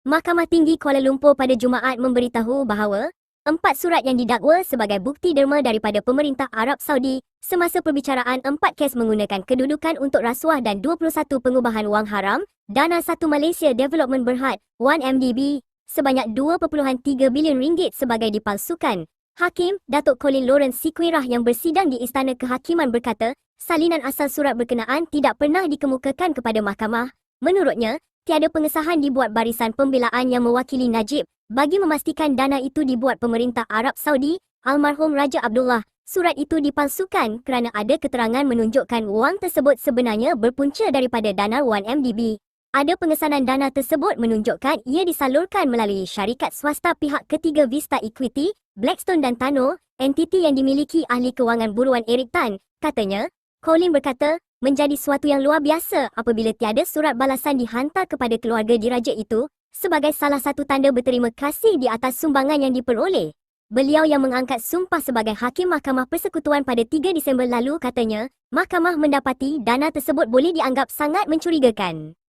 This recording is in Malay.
Mahkamah Tinggi Kuala Lumpur pada Jumaat memberitahu bahawa empat surat yang didakwa sebagai bukti derma daripada pemerintah Arab Saudi semasa perbicaraan empat kes menggunakan kedudukan untuk rasuah dan 21 pengubahan wang haram, dana satu Malaysia Development Berhad 1MDB sebanyak 2.3 bilion ringgit sebagai dipalsukan. Hakim Datuk Colin Lawrence Sikwirah yang bersidang di Istana Kehakiman berkata, salinan asal surat berkenaan tidak pernah dikemukakan kepada mahkamah. Menurutnya, tiada pengesahan dibuat barisan pembelaan yang mewakili Najib bagi memastikan dana itu dibuat pemerintah Arab Saudi, almarhum Raja Abdullah. Surat itu dipalsukan kerana ada keterangan menunjukkan wang tersebut sebenarnya berpunca daripada dana 1MDB. Ada pengesanan dana tersebut menunjukkan ia disalurkan melalui syarikat swasta pihak ketiga Vista Equity, Blackstone dan Tano, entiti yang dimiliki ahli kewangan buruan Eric Tan. Katanya, Colin berkata, menjadi suatu yang luar biasa apabila tiada surat balasan dihantar kepada keluarga diraja itu sebagai salah satu tanda berterima kasih di atas sumbangan yang diperoleh. Beliau yang mengangkat sumpah sebagai Hakim Mahkamah Persekutuan pada 3 Disember lalu katanya, mahkamah mendapati dana tersebut boleh dianggap sangat mencurigakan.